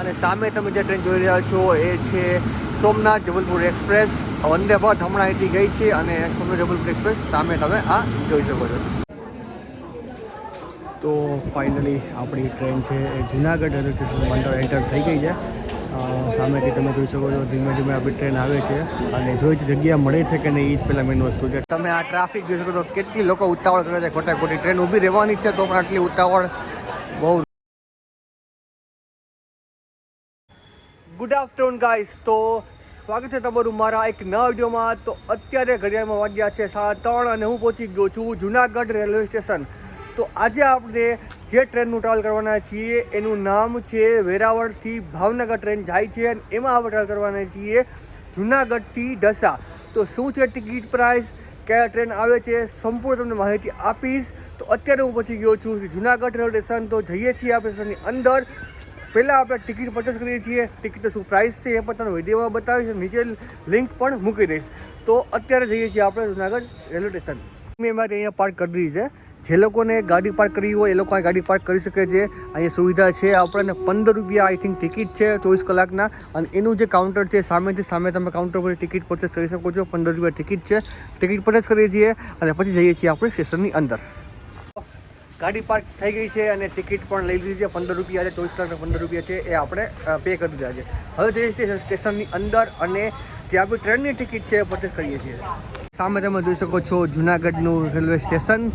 અને સામે તમે જે ટ્રેન જોઈ રહ્યા છો એ છે સોમનાથ જબલપુર એક્સપ્રેસ. વંદે ભારત હમણાં અહીંથી ગઈ છે અને સોમનાથ જબલપુર એક્સપ્રેસ સામે તમે આ જોઈ શકો છો. તો ફાઇનલી આપણી ટ્રેન છે એ જુનાગઢ રેલવે સ્ટેશન મંડળ એન્ટર થઈ ગઈ છે. સામેથી તમે જોઈ શકો છો ધીમે ધીમે આપણી ટ્રેન આવે છે અને જોઈ છે જગ્યા મળે છે કે નહીં એ જ પહેલાં મેઇન વસ્તુ છે. તમે આ ટ્રાફિક જોઈ શકો છો કેટલી લોકો ઉતાવળ કરે છે. ખોટા ખોટી ટ્રેન ઊભી રહેવાની છે તો પણ આટલી ઉતાવળ ગુડ આફ્ટરનૂન ગાઈસ તો સ્વાગત છે તમારું મારા એક નવા વિડીયોમાં. તો અત્યારે ઘડિયાળમાં વાગ્યા છે સાડા ત્રણ અને હું પહોંચી ગયો છું જુનાગઢ રેલવે સ્ટેશન. તો આજે આપણે જે ટ્રેનનું ટ્રાવેલ કરવાના છીએ, એનું નામ છે વેરાવળથી ભાવનગર ટ્રેન જાય છે અને એમાં આપણે ટ્રાવેલ કરવાના છીએ જુનાગઢથી ઢસા તો શું છે ટિકિટ પ્રાઇસ કયા ટ્રેન આવે છે? સંપૂર્ણ તમને માહિતી આપીશ. તો અત્યારે હું પહોંચી ગયો છું જુનાગઢ રેલવે સ્ટેશન. તો જઈએ છીએ આપણે સ્ટેશનની અંદર. પહેલાં આપણે ટિકિટ પરચેસ કરીએ છીએ. ટિકિટનો શું પ્રાઇસ છે એ પણ તમને વિડીયોમાં બતાવીશ નીચે લિંક પણ મૂકી દઈશ. તો અત્યારે જઈએ છીએ આપણે જુનાગઢ રેલવે સ્ટેશન મેં મારે અહીંયા પાર્ક કરી દીધી છે. જે લોકોને ગાડી પાર્ક કરવી હોય એ લોકો ગાડી પાર્ક કરી શકે છે. અહીંયા સુવિધા છે. આપણને પંદર રૂપિયા આઈ થિંક ટિકિટ છે ચોવીસ કલાકના. અને એનું જે કાઉન્ટર છે, સામેથી સામે તમે કાઉન્ટર પર ટિકિટ પરચેસ કરી શકો છો. પંદર રૂપિયા ટિકિટ છે. ટિકિટ પરચેસ કરીએ છીએ અને પછી જઈએ છીએ આપણે સ્ટેશનની અંદર. ગાડી પાર્ક થઈ ગઈ છે અને ટિકિટ પણ લઈ લીધી છે. પંદર રૂપિયા છે, ચોવીસ કલાકના પંદર રૂપિયા છે, એ આપણે પે કરી દીધા છે. હવે જઈએ સ્ટેશનની અંદર અને જે આપણી ટ્રેનની ટિકિટ છે એ પરચેસ કરીએ છીએ. સામે તમે જોઈ શકો છો જુનાગઢનું રેલવે સ્ટેશન.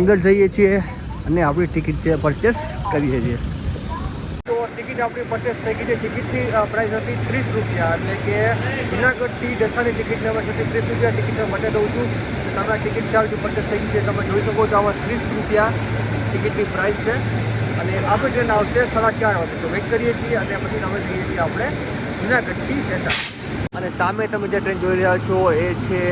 અંદર જઈએ છીએ અને આપણી ટિકિટ છે પરચેસ કરીએ છીએ. ટિકિટ આપણી પરચેસ થઈ ગઈ છે. ટિકિટની પ્રાઇસ હતી ત્રીસ રૂપિયા. એટલે કે જુનાગઢથી દસાની ટિકિટ પ્રાઇસ હતી ત્રીસ રૂપિયા ટિકિટ માટે દઉં છું. તમે ટિકિટ ચાર્જ પરચેસ થઈ ગઈ છે. તમે જોઈ શકો છો, આમાં ત્રીસ રૂપિયા ટિકિટની પ્રાઇસ છે. અને આપણી ટ્રેન આવશે સાડા ચાર વાગે. તો વેઇટ કરીએ છીએ અને પછી અમે જઈએ છીએ આપણે જુનાગઢથી દસા અને સામે તમે જે ટ્રેન જોઈ રહ્યા છો, એ છે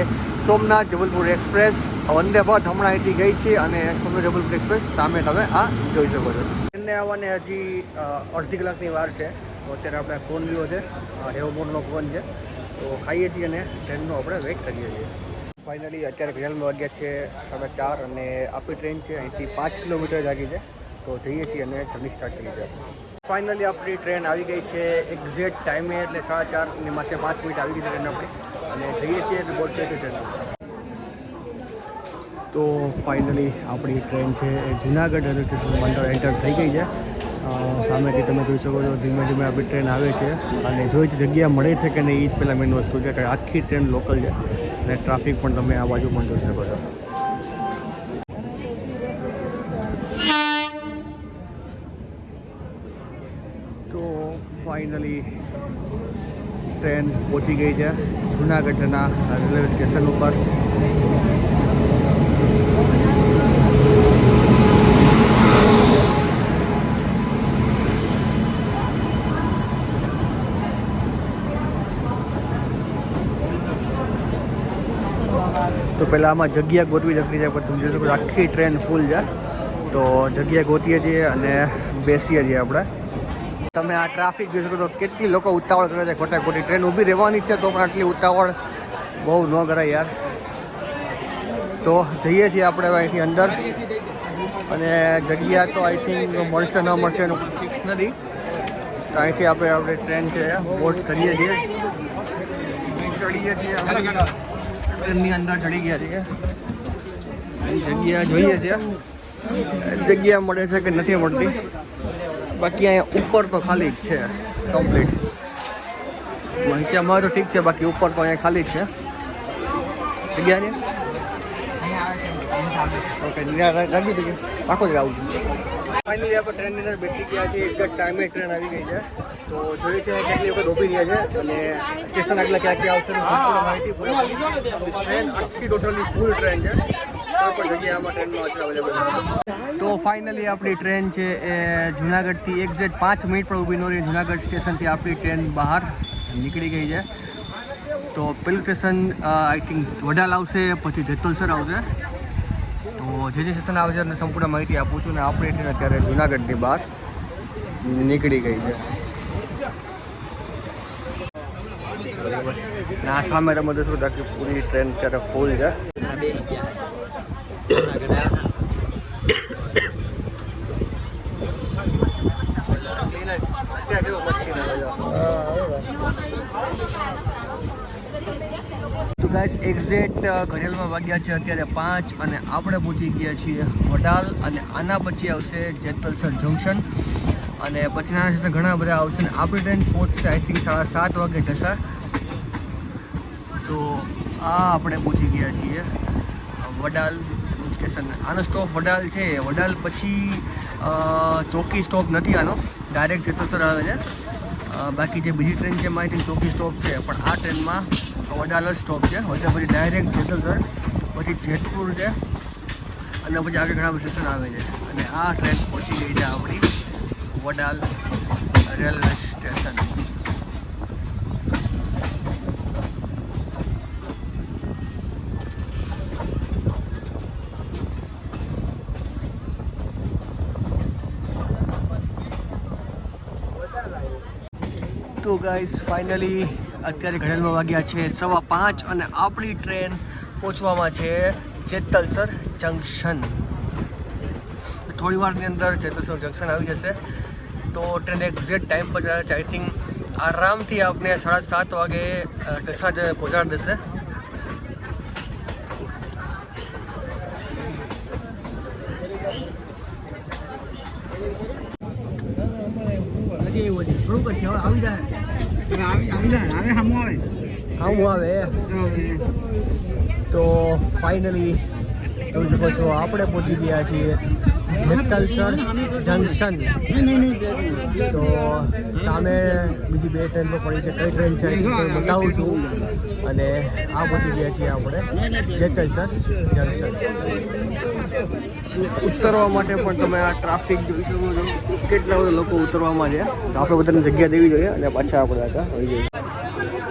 સોમનાથ જબલપુર એક્સપ્રેસ. વંદે ભારત હમણાં અહીંથી ગઈ છે અને સોમનાથ જબલપુર એક્સપ્રેસ સામે તમે આ જોઈ શકો છો. ટ્રેનને આવવાને હજી અડધી કલાકની વાર છે. તો અત્યારે આપણે કોન લીધો છે. હેવમોરનો કોન છે. તો ખાઈએ છીએ અને ટ્રેનનો આપણે વેઇટ કરીએ છીએ. ફાઇનલી અત્યારે ઘડિયાળમાં વાગ્યા છે સાડા ચાર અને આપણી ટ્રેન છે અહીંથી પાંચ કિલોમીટર જાગી છે. તો જઈએ છીએ અને જર્ની સ્ટાર્ટ કરીએ છીએ ફાઇનલી આપણી ટ્રેન આવી ગઈ છે એક્ઝેક્ટ ટાઈમે, એટલે સાડા ચાર ને માથે પાંચ મિનિટ આવી ગઈ છે ટ્રેન આપણી. અને જઈએ છીએ એટલે બોર્ડ છે ટ્રેન. તો ફાઇનલી આપણી ટ્રેન છે એ જુનાગઢ રેલવે સ્ટેશન મંડળ એન્ટર થઈ ગઈ છે. સામેથી તમે જોઈ શકો છો ધીમે ધીમે આપણી ટ્રેન આવે છે. અને જોઈ છે જગ્યા મળે છે કે નહીં, એ જ પહેલાં મેઇન વસ્તુ છે કે આખી ટ્રેન લોકલ છે. અને ટ્રાફિક પણ તમે આ બાજુ પણ જોઈ શકો છો તો ફાઇનલી ટ્રેન પહોંચી ગઈ છે જુનાગઢના રેલવે સ્ટેશન ઉપર. તો પહેલાં આમાં જગ્યા ગોતવી જતી છે, પણ તમે જોઈ શકો આખી ટ્રેન ફૂલ છે. તો જગ્યા ગોતીએ છીએ અને બેસીએ છીએ આપણે. તમે આ ટ્રાફિક જોઈ શકો તો કેટલી લોકો ઉતાવળ કરે છે ખોટા ખોટી ટ્રેન ઊભી રહેવાની છે તો પણ આટલી ઉતાવળ બહુ ન કરાય યાર. તો જઈએ છીએ આપણે અહીંથી અંદર. અને જગ્યા તો આઈ થિંક મળશે, ન મળશે એનું ફિક્સ નથી. તો અહીંથી આપણે આપણે ટ્રેન છે, બોટ કરીએ છીએ. ચડીએ છીએ ટ્રેનની અંદર ચડી ગયા છીએ. જગ્યા જોઈએ છીએ જગ્યા મળે છે કે નથી મળતી? બાકી અહીંયા ઉપર તો ખાલી જ છે. કમ્પ્લીટ નીચેમાં તો ઠીક છે, બાકી ઉપર તો અહીંયા ખાલી જ છે. જગ્યાની? ઓકે રાખી દઈએ પાકો જ આવું. ફાઇનલી આપણે ટ્રેનની અંદર બેસી ગયા છે એક્ઝેક્ટ ટાઈમે ટ્રેન આવી ગઈ છે. તો જોઈએ છે કેટલી વખત ઊભી રહ્યા છે અને સ્ટેશન આગળ ક્યાં ક્યાં આવશે માહિતી ટ્રેન આખી ટોટલી ફૂલ ટ્રેન છે. તો ફાઇનલી આપણી ટ્રેન છે એ જુનાગઢથી એક્ઝેક્ટ પાંચ મિનિટ પણ ઊભી ન રહી જુનાગઢ સ્ટેશનથી આપણી ટ્રેન બહાર નીકળી ગઈ છે. તો પેલું સ્ટેશન આઈ થિંક વડાલ આવશે, પછી જેતલસર આવશે. તો જે જે સ્ટેશન આવે છે એને સંપૂર્ણ માહિતી આપું છું ને આપણી ટ્રેન અત્યારે જુનાગઢની બહાર નીકળી ગઈ છે. આ સામે તમે જોશો પૂરી ટ્રેન અત્યારે ફૂલ છે અત્યારે કેવું મસ્તી શકો છો તો ગાઈસ એક્ઝેક્ટ ઘડિયાળમાં વાગ્યા છે અત્યારે પાંચ અને આપણે પહોંચી ગયા છીએ વડાલ અને આના પછી આવશે જેતલસર જંકશન અને પછીના સ્ટેશન ઘણા બધા આવશે અને આપણી ટ્રેન પહોંચશે આઈ થિંક સાડા સાત વાગે ઢસા તો આ આપણે પહોંચી ગયા છીએ વડાલ સ્ટેશન આનો સ્ટોપ વડાલ છે. વડાલ પછી ચોકી સ્ટોપ નથી આનો. ડાયરેક્ટ જેતલસર આવે છે. બાકી જે બીજી ટ્રેન છે માહિતી ચોકી સ્ટોપ છે. પણ આ ટ્રેનમાં વડાલ સ્ટોપ છે. વડા પછી ડાયરેક્ટ જેતલસર, પછી જેતપુર છે. અને પછી આગળ ઘણા સ્ટેશન આવે છે. અને આ ટ્રેન પહોંચી ગઈ છે આપણી વડાલ રેલવે સ્ટેશન તો ગાઈસ ફાઇનલી અત્યારે ઘડિયાળમાં વાગ્યા છે સવા પાંચ અને આપણી ટ્રેન પહોંચવામાં છે જેતલસર જંકશન. થોડી વારની અંદર જેતલસર જંકશન આવી જશે. તો ટ્રેન એક્ઝેક્ટ ટાઈમ પર છે. આઈ થિંક આરામથી આપને સાડા સાત વાગે જ પહોંચાડી દેશે. થોડુંક જ છે. આવી જાય. આવી આવી તો ફાઇનલી જોઈ શકો છો આપણે પહોંચી ગયા છીએ. જેતલસર જંકશન. તો સામે બીજી બે ટ્રેન પડી છે. કઈ ટ્રેન છે બતાવું છું. અને આ પહોંચી ગયા છીએ આપણે જેતલસર જંકશન. ઉતરવા માટે પણ તમે આ ટ્રાફિક જોઈ શકો છો. કેટલા બધા લોકો ઉતરવામાં છે તો આપણે બધાને જગ્યા દેવી જોઈએ અને પાછા આપણે આગળ આવી જઈએ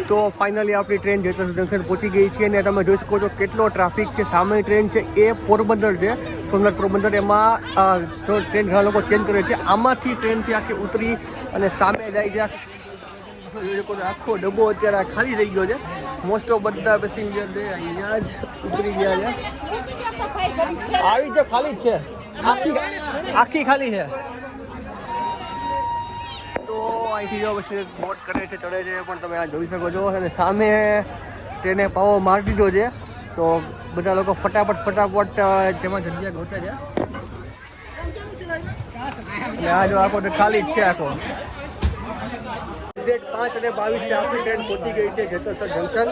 તો ફાઇનલી આપણી ટ્રેન જેતલસર જંકશન પહોંચી ગઈ છે અને તમે જોઈ શકો છો કેટલો ટ્રાફિક છે. સામે ટ્રેન છે એ પોરબંદર છે. સોમનાથ પોરબંદર એમાં ટ્રેન ઘણા લોકો ચેન્જ કરે છે. આમાંથી ટ્રેનથી આખી ઉતરી અને સામે જાય છે. આખી ડબ્બો અત્યારે ખાલી થઈ ગયો છે. મોસ્ટ ઓફ બધા પેસેન્જર અહીંયા જ ઉતરી ગયા છે. આવી છે ખાલી જ છે. આખી આખી ખાલી છે. તો અહીંથી જો પછી બોટ કરે છે ચડે છે પણ તમે આ જોઈ શકો છો. અને સામે ટ્રેને પાવો મારી દીધો છે. તો બધા લોકો ફટાફટ ફટાફટ જેમાં જગ્યા ગોતે છે. આ જો આખો તો ખાલી જ છે આખો. એક્ઝેક્ટ પાંચ અને બાવીસે આપણી ટ્રેન પહોંચી ગઈ છે જેતલસર જંકશન.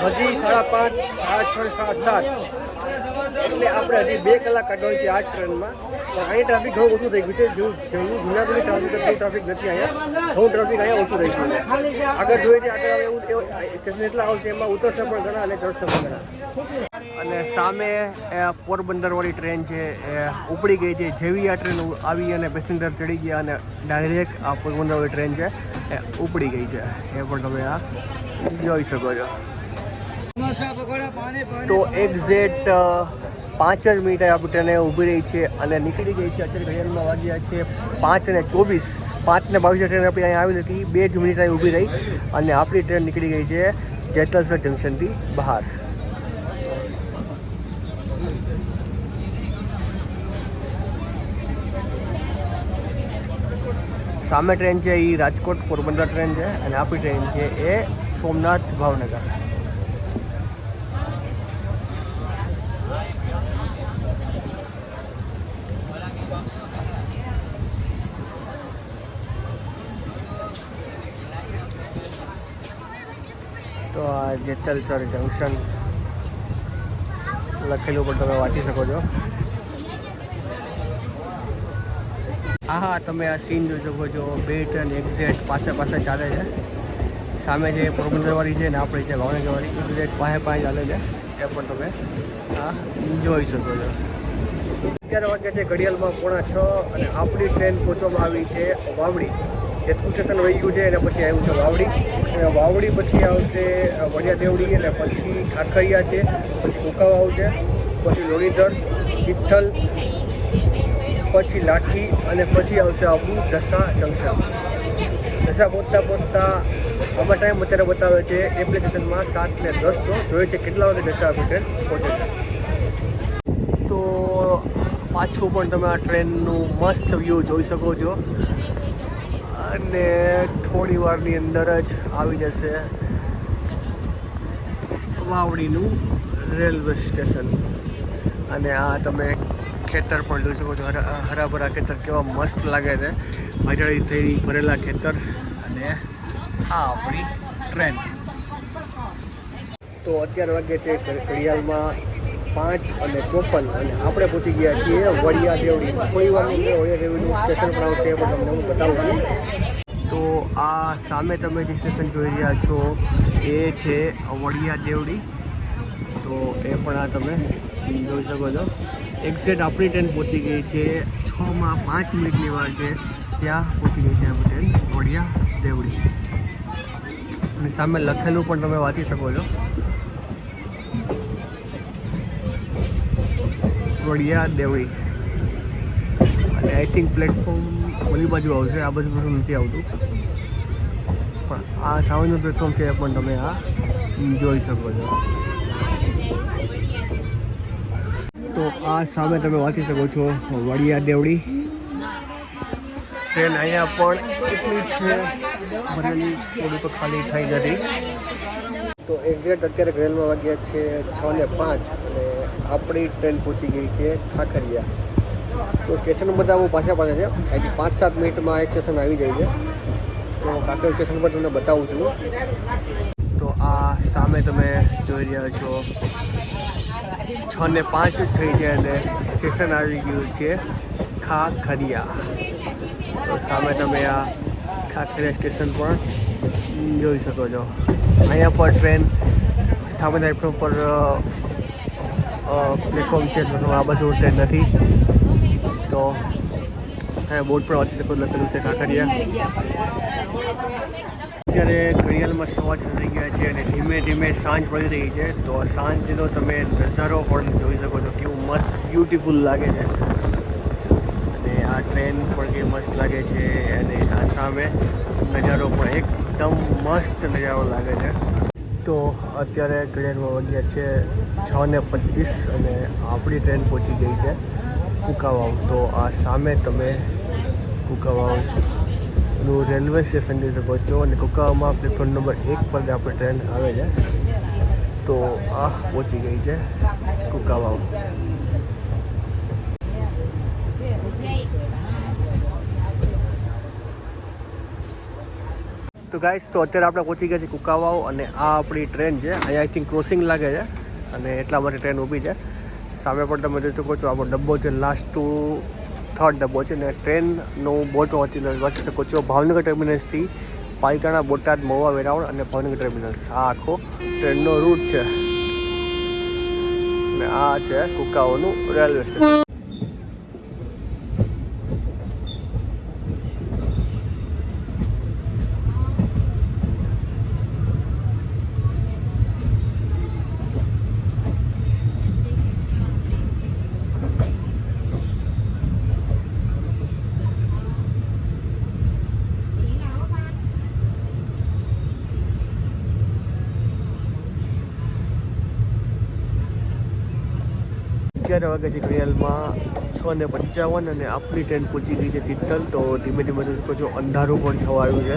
તો હજી સાડા પાંચ, સાડા છ સાડા સાત. એટલે આપણે હજી બે કલાક કાઢવાની છે આ ટ્રેનમાં. પણ અહીં ટ્રાફિક ઘણું ઓછું થઈ ગયું છે. જેવું જેવું જુનાગઢની ટ્રાફિક એટલું ટ્રાફિક નથી અહીંયા. ઘણું ટ્રાફિક અહીંયા ઓછું થઈ ગયું આગળ જોઈએ છે, આગળ એવું સ્ટેશન એટલા આવશે, એમાં ઉતરશે પણ ઘણા અને ચડશે પણ ઘણા. અને સામે પોરબંદરવાળી ટ્રેન છે, એ ઉપડી ગઈ છે, જેવી આ ટ્રેન આવી અને પેસેન્જર ચડી ગયા અને ડાયરેક્ટ આ પોરબંદરવાળી ટ્રેન છે, એ ઉપડી ગઈ છે. એ પણ તમે આ જોઈ શકો છો. તો એક્ઝેક્ટ પાંચ જ મિનિટે આપણી ટ્રેન ઊભી રહી છે અને નીકળી ગઈ છે. અત્યારે ઘડિયાળમાં વાગ્યા છે પાંચ અને ચોવીસ. પાંચ ને બાવીસ ટ્રેન આપણી અહીંયા આવી હતી. બે જ મિનિટ અહીં ઊભી રહી અને આપણી ટ્રેન નીકળી ગઈ છે જેતલસર જંકશનથી બહાર. સામે ટ્રેન છે એ રાજકોટ પોરબંદર ટ્રેન છે અને આપણી ટ્રેન છે એ સોમનાથ ભાવનગર. તો આ જેતલસર જંકશન લખેલું પણ તમે વાંચી શકો છો. હા હા, તમે આ સીન જોઈ શકો છો બે અને એક્ઝેક્ટ પાસે પાસે ચાલે છે. સામે જે પોરબંદરવાળી છે ને, આપણી જે ભાવનગરવાળી એક્ઝેક્ટ પાસે પાસે ચાલે છે. એ પણ તમે આ જોઈ શકો છો. અગિયાર વાગ્યા છે, ઘડિયાળમાં પોણા છ અને આપણી ટ્રેન પહોંચવામાં આવી છે વાવડી. જેતપુર સ્ટેશન વહી ગયું છે અને પછી આવ્યું છે વાવડી. અને વાવડી પછી આવશે વડિયા દેવડી અને પછી ખાખરિયા છે, પછી કુકાવા આવશે પછી લોણીધર ચિત્તલ પછી લાઠી અને પછી આવશે આપણું ઢસા જંકશન. ઢસા પહોંચતા પહોંચતા આમાં ટાઈમ અત્યારે બતાવે છે એપ્લિકેશનમાં સાત ને દસનો જોઈએ છે કેટલા વાગે ઢસા ટ્રેન પહોંચે તો પાછું પણ તમે આ ટ્રેનનું મસ્ત વ્યૂ જોઈ શકો છો. અને થોડી વારની અંદર જ આવી જશે વાવડીનું રેલવે સ્ટેશન. અને આ તમે ખેતર પણ જોઈ શકો છો. હરા હરાભરા ખેતર કેવા મસ્ત લાગે છે. હરિયાળી થઈ ભરેલા ખેતર અને આ આપણી ટ્રેન. તો અત્યાર વાગે છે ઘડિયાળમાં પાંચ અને ચોપન અને આપણે પહોંચી ગયા છીએ વડિયા દેવડી. કોઈ વાર વડિયા દેવડીનું સ્ટેશન પણ આવશે પણ તમને હું બતાવું છું. તો આ સામે તમે જે સ્ટેશન જોઈ રહ્યા છો એ છે વડિયા દેવડી. તો એ પણ આ તમે જોઈ શકો છો. એક્ઝેક્ટ આપણી ટ્રેન પહોંચી ગઈ છે. છમાં પાંચ મિનિટની વાર છે. ત્યાં પહોંચી ગઈ છે આપણી ટ્રેન વડિયા દેવડી. અને સામે લખેલું પણ તમે વાંચી શકો છો. વડિયા દેવડી. અને આઈ થિંક પ્લેટફોર્મ ઓલી બાજુ આવશે. આ બાજુ બધું નથી આવતું. પણ આ સામેનું પ્લેટફોર્મ છે પણ તમે આ જોઈ શકો છો. તો આ સામે તમે વાંચી શકો છો વડિયા દેવડી. ટ્રેન અહીંયા પણ એટલી જ છે. ભરેલી થોડી તો ખાલી થઈ નથી. તો એક્ઝેક્ટ અત્યારે રેલમાં વાગ્યા છે છ ને પાંચ અને આપણી ટ્રેન પહોંચી ગઈ છે ખાખરિયા તો સ્ટેશન બધા બહુ પાછા પાછા છે. અહીંથી પાંચ સાત મિનિટમાં એક સ્ટેશન આવી જાય છે. તો કાંકર સ્ટેશન પર તમને બતાવું છું. તો આ સામે તમે જોઈ રહ્યા છો છ ને પાંચ થઈ છે અને સ્ટેશન આવી ગયું છે ખાખરિયા. તો સામે તમે આ ખાખરિયા સ્ટેશન પણ જોઈ શકો છો. અહીંયા પર ટ્રેન સામે પ્લેટફોર્મ પર પ્લેટફોર્મ છે આ બાજુ ટ્રેન નથી. તો બોર્ડ પર વાંચી શકો લખેલું છે કાંકરિયા અત્યારે ઘડિયાળમાં છ થઈ ગયા છે અને ધીમે ધીમે સાંજ પડી રહી છે. તો સાંજનો તમે નજારો પણ જોઈ શકો છો. કેવું મસ્ત બ્યુટીફુલ લાગે છે. અને આ ટ્રેન પણ કેવી મસ્ત લાગે છે. અને આ સામે નજારો પણ એકદમ મસ્ત નજારો લાગે છે. તો અત્યારે ઘડિયાળમાં વાગ્યા છે છ ને પચીસ અને આપણી ટ્રેન પહોંચી ગઈ છે કુકાવાવ. તો આ સામે તમે કુકાવાવ નું રેલવે સ્ટેશન જોઈ શકો છો અને કુકાવામાં પ્લેટફોર્મ નંબર એક પર આપણે ટ્રેન આવે છે, તો આ પહોંચી ગઈ છે કુકાવાવ. તો ગાઈસ તો અત્યારે આપણે પહોંચી ગયા છે કુકાવાવ અને આ આપણી ટ્રેન છે. અહીંયા આઈ થિંક ક્રોસિંગ લાગે છે અને એટલા માટે ટ્રેન ઊભી છે. સામે પણ તમે જોઈ શકો છો, આપણો ડબ્બો છે લાસ્ટ ટુ થર્ડ છે અને ટ્રેનનું બોટ વાંચી વાંચી શકો છો. ભાવનગર ટર્મિનસથી પાલિતાણા, બોટાદ, મહુવા, વેરાવળ અને ભાવનગર ટર્મિનસ આ આખો ટ્રેનનો રૂટ છે. અને આ છે કુકાઓનું રેલવે સ્ટેશન અગિયાર વાગે છે ઘડિયાળમાં, છ ને પંચાવન અને આપણી ટ્રેન પહોંચી ગઈ છે તિથલ તો ધીમે ધીમે જોઈ શકો અંધારું પણ થવા આવ્યું છે.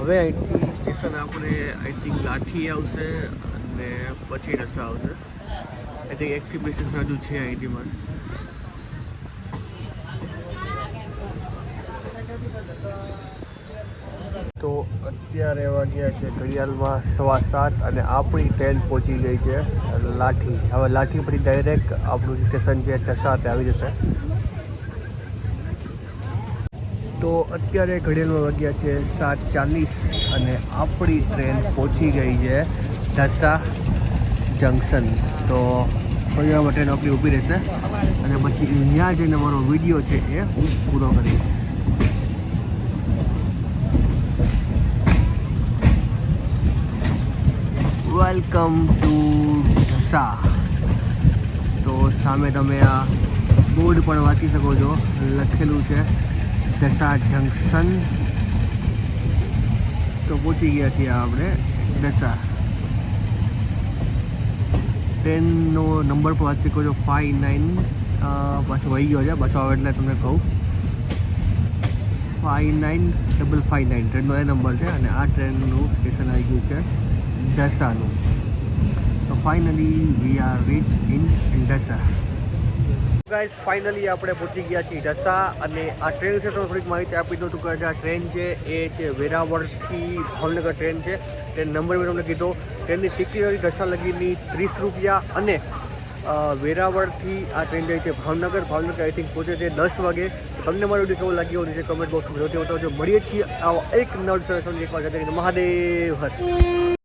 હવે અહીંથી સ્ટેશન આપણે આઈ થિંક લાઠી આવશે અને પછી રસ્તા આવશે. આઈ થિંક એકથી બે સ્ટેશન હજુ છે અહીંથી મારે તો અત્યારે વાગ્યા છે, ઘડિયાળમાં સવા સાત અને આપણી ટ્રેન પહોંચી ગઈ છે લાઠી. હવે લાઠી પછી ડાયરેક્ટ આપણું સ્ટેશન છે, ઢસા તે આવી જશે. તો અત્યારે ઘડિયાળમાં વાગ્યા છે સાત ચાલીસ અને આપણી ટ્રેન પહોંચી ગઈ છે ઢસા જંકશન તો ઘડિયાળમાં ટ્રેન આપણી ઊભી રહેશે. અને પછી ત્યાં જઈને મારો વીડિયો છે એ હું પૂરો કરીશ. વેલકમ ટુ ઢસા તો સામે તમે આ બોર્ડ પણ વાંચી શકો છો. લખેલું છે ઢસા જંકશન તો પહોંચી ગયા છીએ આપણે ઢસા ટ્રેનનો નંબર પણ વાંચી શકો છો ફાઇવ નાઇન પાછો વહી ગયો છે, પાછો આવે એટલે તમને કહું. Five nine double five nine ટ્રેનનો એ નંબર છે અને આ ટ્રેનનું સ્ટેશન આવી ગયું છે ઢસાનું finally we are reach in ઇન્ડસા guys finally આપણે પહોંચી ગયા છીએ ઢસા અને આ ટ્રેન વિશે તો થોડીક માહિતી આપી દઉં તો કે આ ટ્રેન છે એ છે વેરાવળથી ભાવનગર ટ્રેન છે. ટ્રેન નંબર મેં તમને કીધો. ટ્રેનની ટિકિટ હતી ઢસા લગીની ત્રીસ રૂપિયા અને વેરાવળથી આ ટ્રેન જાય છે ભાવનગર. ભાવનગર આઈ થિંક પહોંચે છે દસ વાગે. તમને મારો વીડિયો કેવો લાગ્યો નીચે કમેન્ટ બોક્સમાં જોતી બતાવજો. મળીએ છીએ આવો એક નવ એકવાર જતા મહાદેવ હર.